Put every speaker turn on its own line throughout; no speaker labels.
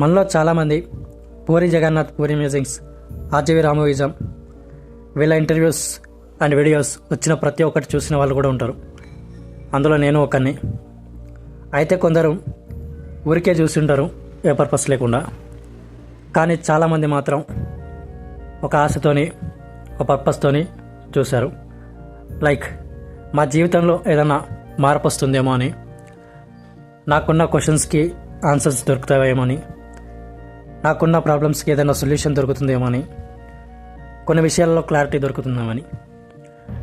మనలో చాలామంది Puri Jagannadh Puri musings RGV Ramuism వీళ్ళ ఇంటర్వ్యూస్ అండ్ వీడియోస్ వచ్చిన ప్రతి ఒక్కటి చూసిన వాళ్ళు కూడా ఉంటారు. అందులో నేను ఒకరిని అయితే కొందరు ఊరికే చూసి ఉంటారు ఏ పర్పస్ లేకుండా. కానీ చాలామంది మాత్రం ఒక ఆశతోని ఒక పర్పస్తోని చూశారు. లైక్ మా జీవితంలో ఏదైనా మార్పు వస్తుందేమో అని నాకున్న క్వశ్చన్స్కి ఆన్సర్స్ దొరుకుతాయేమో అని. నాకున్న ప్రాబ్లమ్స్కి ఏదైనా సొల్యూషన్ దొరుకుతుందేమో అని. కొన్ని విషయాల్లో క్లారిటీ దొరుకుతుందేమని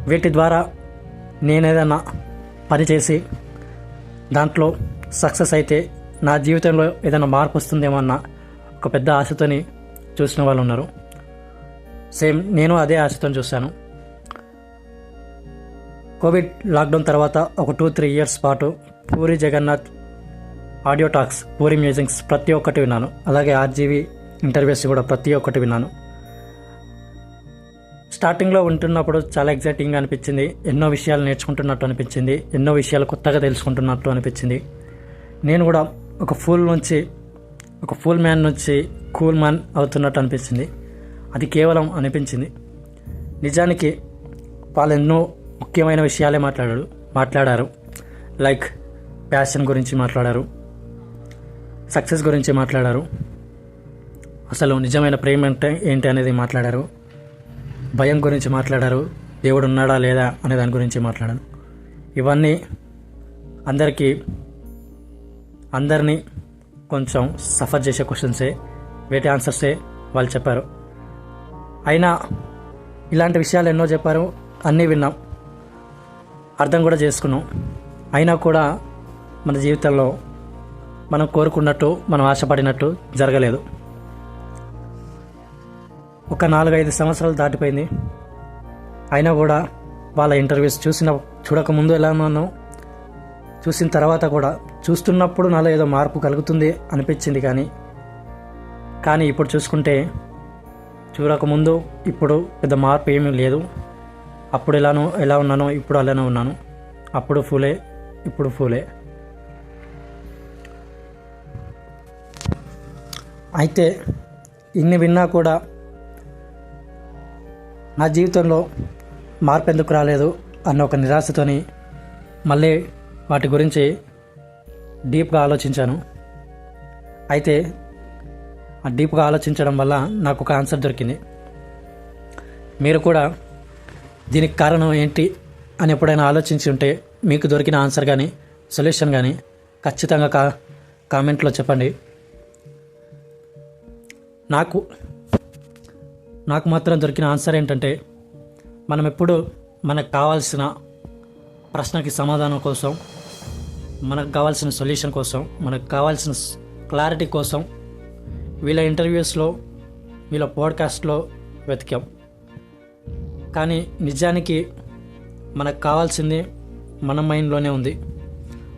వీటి ద్వారా నేనేదైనా పని చేసి దాంట్లో సక్సెస్ అయితే నా జీవితంలో ఏదైనా మార్పు వస్తుందేమో అన్న ఒక పెద్ద ఆశతోని చూసిన వాళ్ళు ఉన్నారు. సేమ్ నేను అదే ఆశతో చూశాను. కోవిడ్ లాక్డౌన్ తర్వాత ఒక టూ త్రీ ఇయర్స్ పాటు Puri Jagannath audio talks Puri musings ప్రతి ఒక్కటి విన్నాను. అలాగే ఆర్జీవి ఇంటర్వ్యూస్ కూడా ప్రతి ఒక్కటి విన్నాను. స్టార్టింగ్లో ఉంటున్నప్పుడు చాలా ఎగ్జైటింగ్గా అనిపించింది. ఎన్నో విషయాలు నేర్చుకుంటున్నట్టు అనిపించింది. ఎన్నో విషయాలు కొత్తగా తెలుసుకుంటున్నట్టు అనిపించింది. నేను కూడా ఒక ఫూల్ నుంచి ఒక ఫూల్ మ్యాన్ నుంచి కూల్ మ్యాన్ అవుతున్నట్టు అనిపించింది. అది కేవలం అనిపించింది. నిజానికి వాళ్ళు ఎన్నో ముఖ్యమైన విషయాలే మాట్లాడారు మాట్లాడారు. లైక్ ప్యాషన్ గురించి మాట్లాడారు. సక్సెస్ గురించి మాట్లాడారు. అసలు నిజమైన ప్రేమ అంటే ఏంటి అనేది మాట్లాడారు. భయం గురించి మాట్లాడారు. దేవుడు ఉన్నాడా లేదా అనే దాని గురించి మాట్లాడారు ఇవన్నీ అందరికీ అందరినీ కొంచెం సఫర్ చేసే క్వశ్చన్సే వేటి ఆన్సర్సే వాళ్ళు చెప్పారు. అయినా ఇలాంటి విషయాలు ఎన్నో చెప్పారు. అన్నీ విన్నాం. అర్థం కూడా చేసుకున్నాం. అయినా కూడా మన జీవితంలో మనం కోరుకున్నట్టు మనం ఆశపడినట్టు జరగలేదు. ఒక నాలుగైదు సంవత్సరాలు దాటిపోయింది. అయినా కూడా వాళ్ళ ఇంటర్వ్యూస్ చూసిన చూడకముందు ఎలా ఉన్నానో చూసిన తర్వాత కూడా చూస్తున్నప్పుడు నాలో ఏదో మార్పు కలుగుతుంది అనిపించింది కానీ కానీ ఇప్పుడు చూసుకుంటే చూడకముందు ఇప్పుడు పెద్ద మార్పు ఏమీ లేదు. అప్పుడు ఎలానో ఎలా ఉన్నానో ఇప్పుడు అలానే ఉన్నాను. అప్పుడు ఫూలే ఇప్పుడు ఫూలే. అయితే ఇన్ని విన్నా కూడా నా జీవితంలో మార్పు ఎందుకు రాలేదు అన్న ఒక నిరాశతోని మళ్ళీ వాటి గురించి డీప్గా ఆలోచించాను. అయితే ఆ డీప్గా ఆలోచించడం వల్ల నాకు ఒక ఆన్సర్ దొరికింది. మీరు కూడా దీనికి కారణం ఏంటి అని ఎప్పుడైనా ఆలోచించి ఉంటే మీకు దొరికిన ఆన్సర్ కానీ సొల్యూషన్ కానీ ఖచ్చితంగా కా కామెంట్లో చెప్పండి. నాకు నాకు మాత్రం దొరికిన ఆన్సర్ ఏంటంటే మనం ఎప్పుడు మనకు కావాల్సిన ప్రశ్నకి సమాధానం కోసం మనకు కావాల్సిన సొల్యూషన్ కోసం మనకు కావాల్సిన క్లారిటీ కోసం వీళ్ళ ఇంటర్వ్యూస్లో వీళ్ళ పాడ్కాస్ట్లో వెతికాం. కానీ నిజానికి మనకు కావాల్సింది మన మైండ్లోనే ఉంది.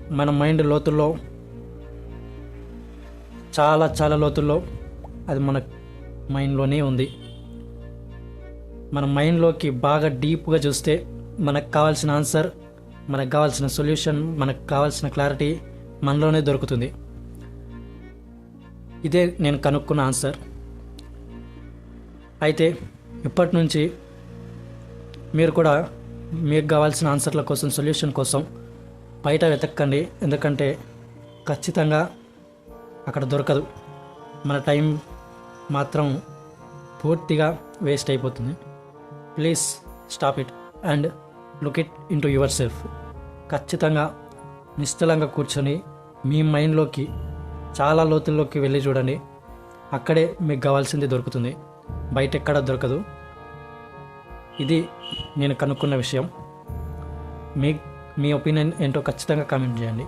మన మైండ్ లోతుల్లో చాలా చాలా లోతుల్లో అది మన మైండ్లోనే ఉంది. మన మైండ్లోకి బాగా డీప్గా చూస్తే మనకు కావాల్సిన ఆన్సర్ మనకు కావాల్సిన సొల్యూషన్ మనకు కావాల్సిన క్లారిటీ మనలోనే దొరుకుతుంది. ఇదే నేను కనుక్కున్న ఆన్సర్. అయితే ఇప్పటి నుంచి మీరు కూడా మీకు కావాల్సిన ఆన్సర్ల కోసం సొల్యూషన్ కోసం బయట వెతక్కండి ఎందుకంటే ఖచ్చితంగా అక్కడ దొరకదు. మన టైం మాత్రం పూర్తిగా వేస్ట్ అయిపోతుంది. Please stop it and look it into your self ఖచ్చితంగా నిశ్చలంగా కూర్చొని మీ మైండ్లోకి చాలా లోతుల్లోకి వెళ్ళి చూడండి. అక్కడే మీకు కావాల్సింది దొరుకుతుంది. బయట ఎక్కడ దొరకదు. ఇది నేను కనుక్కున్న విషయం. మీ మీ ఒపీనియన్ ఏంటో ఖచ్చితంగా కామెంట్ చేయండి.